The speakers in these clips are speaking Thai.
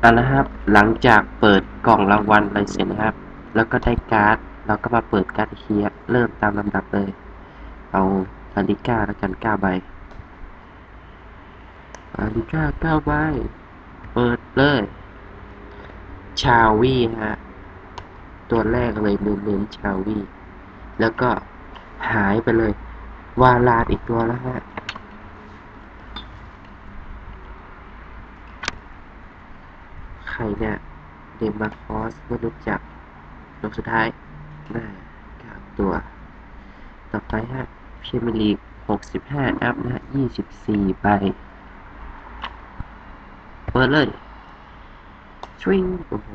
เอาละครับ หลังจากเปิดกล่องรางวัลอะไรเสร็จนะครับ แล้วก็ได้การ์ด เราก็มาเปิดการ์ดเคียร์เริ่มตามลำดับเลย เอาลาลิก้าแล้วกันเก้าใบลาลิก้าเก้าใบ เปิดเลย ชาวีฮะ ตัวแรกเลยเน้นๆชาวี แล้วก็หายไปเลย วาลาดอีกตัวแล้วฮะ ใค รเนี่ยเดมาคอสไม่รู้จักลงสุดท้ายน่าก้าตัว ต่อไปฮะพรีเมียร์ลีกหกสิบห้าอัพนะฮะยี่สิบสี่ใบ เปิดเลยชวิงโอ้โห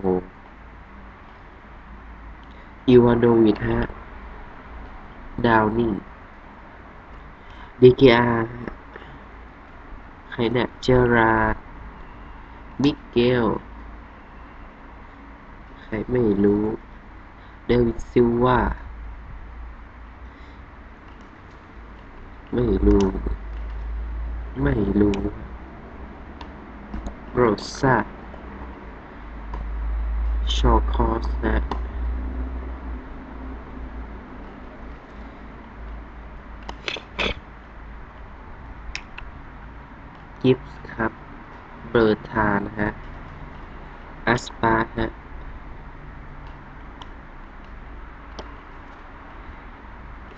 อีวานโดวิดฮะ ดาวนิ่ดีเกียใครเนี่ยเจอราร์ดมิเกล รไม่รู้ เดวิดซิลวาไม่รู้ ไม่รู้โรซาชอคอสนะกิฟส์ครับ เบอร์ทานนะฮะอัสปาฮะ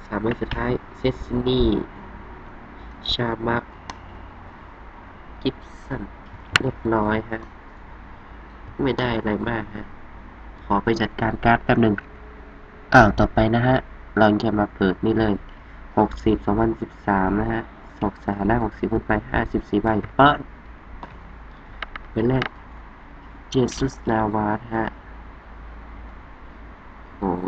สามใบสุดท้ายเซสซินีชามักกิฟสันเรียบร้อยฮะ ไม่ได้อะไรมากฮะ ขอไปจัดการการ์ดแป๊บหนึ่งอ้าวต่อไปนะฮะ เราจะมาเปิดนี่เลยหกสิบสองพันสิบสามนะฮะสกสาได้หกสิบขึ้นไปห้าสิบสี่ใบเปิดเป็นแรกเจสุสนาวาฮะ โอ้โห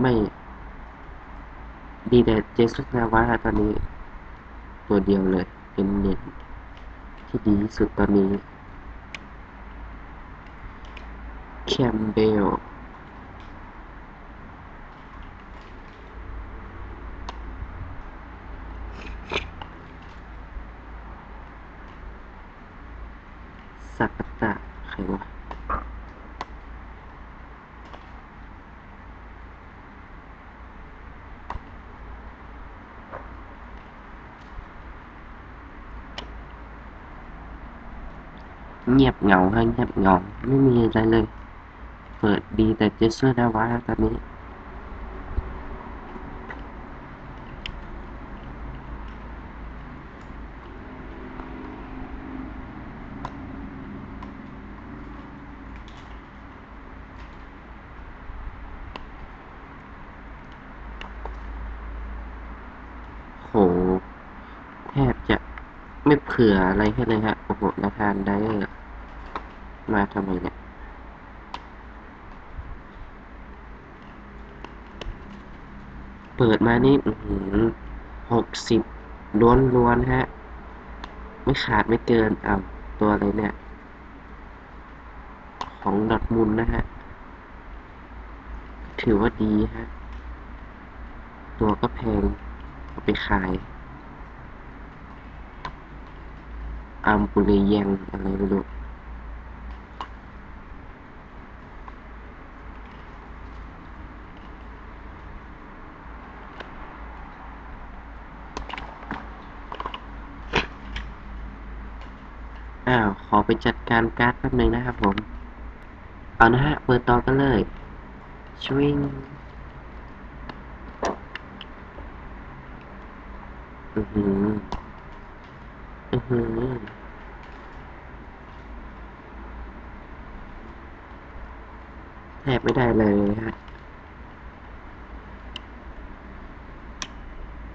ไม่ดีแต่เจสุสนาวาตอนนี้ ตัวเดียวเลย เป็นเน็ตที่ดีที่สุดตอนนี้แคมเบลสักตะใครวะ เงียบเหงาฮะเงียบเหงาไม่มีอะไรเลย เปิดดีแต่เจสเซอร์ได้วะตอนนี้โหแทบจะไม่ เผื่ออะไรให้เลยฮะโอ้โหนาธานไดเออร์มาทำไมเนี่ยเปิดมานี่หกสิบล้วนล้วนฮะ ไม่ขาดไม่เกินอ้าตัวอะไรเนี่ย ของดอทมุนนะฮะ ถือว่าดีฮะ ตัวก็แพงเอาไปขาย อัมปุเรยังอะไรไม่รู้อ้าว ขอไปจัดการการ์ดแป๊บนึงนะครับผม เอานะฮะ เปิดต่อกันเลยชวิงอือหือ อือหือแทบไม่ได้เลยฮะ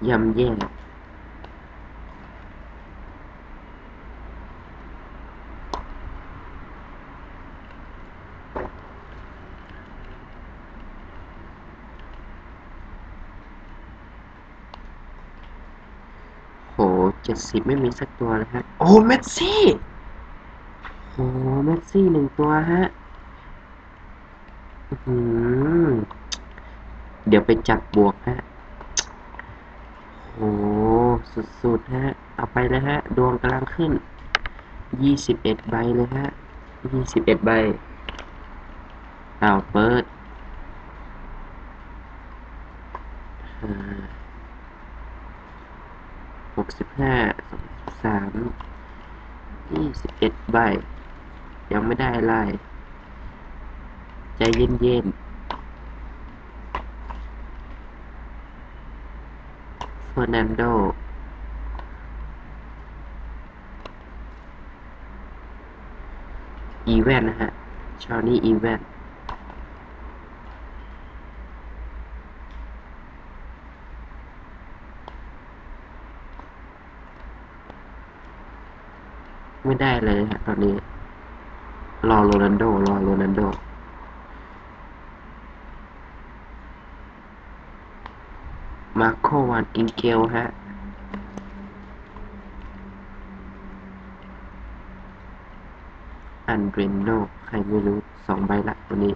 ยำแย่โห เจ็ดสิบไม่มีสักตัวเลยฮะ โอ้เมสซี่โหเมสซี่หนึ่งตัวฮะอื้อหือเดี๋ยวไปจับบวกฮะสุดๆฮะ เอาไปนะฮะ ดวงกำลังขึ้น ยี่สิบเอ็ดใบเลยฮะ ยี่สิบเอ็ดใบเอาเปิดหก สิบห้าสองสามยี่สิบเอ็ดใบ ยังไม่ได้อะไรใจเย็นๆฟอร์นันโดอีแวนนะฮะ ชาวนี้อีแวน ไม่ได้เลยฮะตอนนี้ รอโรนันโด รอโรนันโดมาโควานกินเกลฮะอันเดรนโนใครไม่รู้สองใบละวันนี้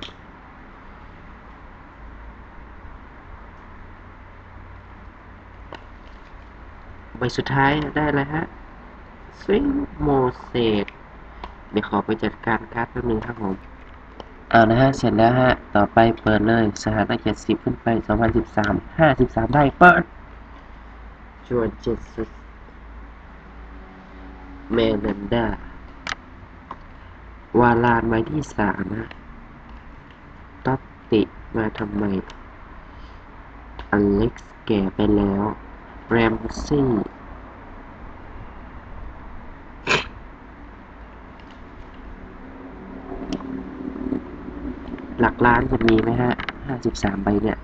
ใบสุดท้ายได้แล้วฮะ สวิงโมเสกเดี๋ยวขอไปจัดการการ์ดแป๊บนึงครับผมเอานะฮะ เสร็จแล้วฮะ ต่อไปเปิดเลย สถานะเจ็ดสิบขึ้นไปสองพันสิบสามห้าสิบสามได้เปิดจวนเจ็ดสิบเมนันดาวาลานไม้ที่สามฮะต๊อตติมาทำไม อเล็กซ์แก่ไปแล้ว แรมซี่ หลักล้านจะมีไหมฮะห้าสิบสามใบเนี่ย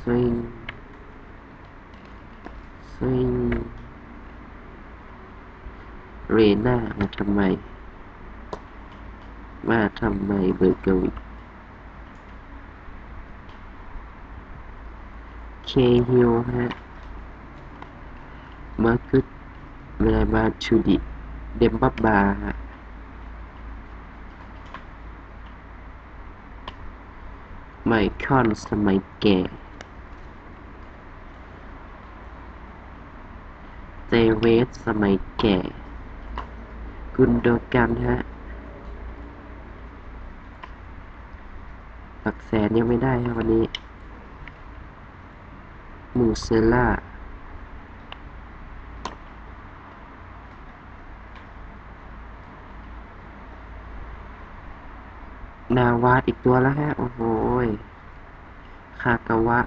สวิงสวิงเรน่ามาทำไม มาทำไมเบอร์เกอร์เคฮิลฮะมาร์กุสเวลามาชูดิ เดมบับบาฮะไมคอนสมัยแก่เจเวสสมัยแก่ กุนโดกันฮะหลักแสนยังไม่ได้ครับวันนี้ มูเซล่า นาวาดอีกตัวแล้วฮะ โอ้โหคากาวะ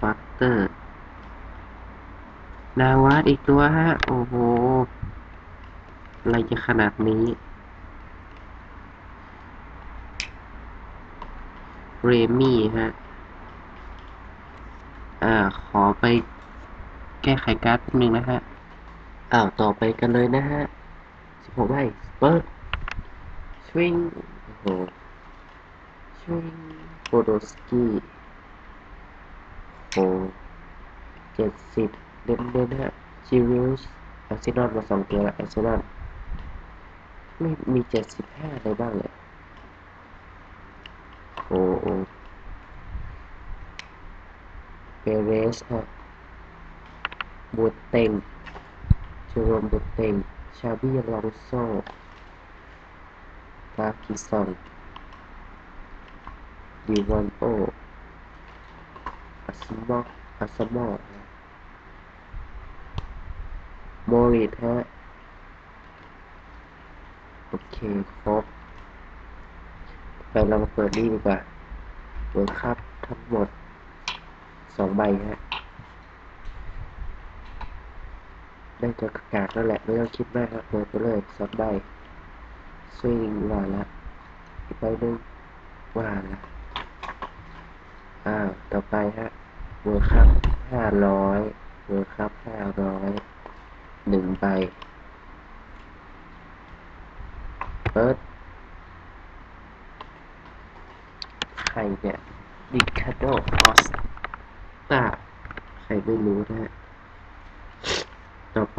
ฟัตเตอร์ นาวาดอีกตัวฮะ โอ้โห อะไรจะขนาดนี้เรมี่ฮะ อ่า ขอไปแก้ไขการ์ดแป๊บนึงนะฮะ อ้าวต่อไปกันเลยนะฮะสิบหกใบเปิดสวิงโอ้โหสวิงโปโดสกี้โอ้เจ็ดสิบเด่นเด่นๆฮะจิวิสอาร์เซนอลมาสองเกมแล้วอาร์เซนอลไม่มีเจ็ดสิบห้าอะไรบ้างเลยโอ้โอ้เปเรสฮะบูตเต็ง เจอโรมบุตเต็งชาบี้ลองโซปาคิซอนดีวอนโออัสมอกอัสมอกโมริทฮะ โอเค ครบไปเรามาเปิดนี่ดีกว่าเวิร์คคัพทั้งหมดสองใบฮะ ได้ตัวกากแล้วแหละ ไม่ต้องคิดมากครับเปิดไปเลยสองใบสวิงว่าละอีกใบหนึ่งว่าละอ้าวต่อไปฮะเวอร์คัพห้าร้อยเวอร์คัพห้าร้อยหนึ่งใบเปิดใครเนี่ยดิคาโดออสตาใครไม่รู้นะฮะ ต่อไป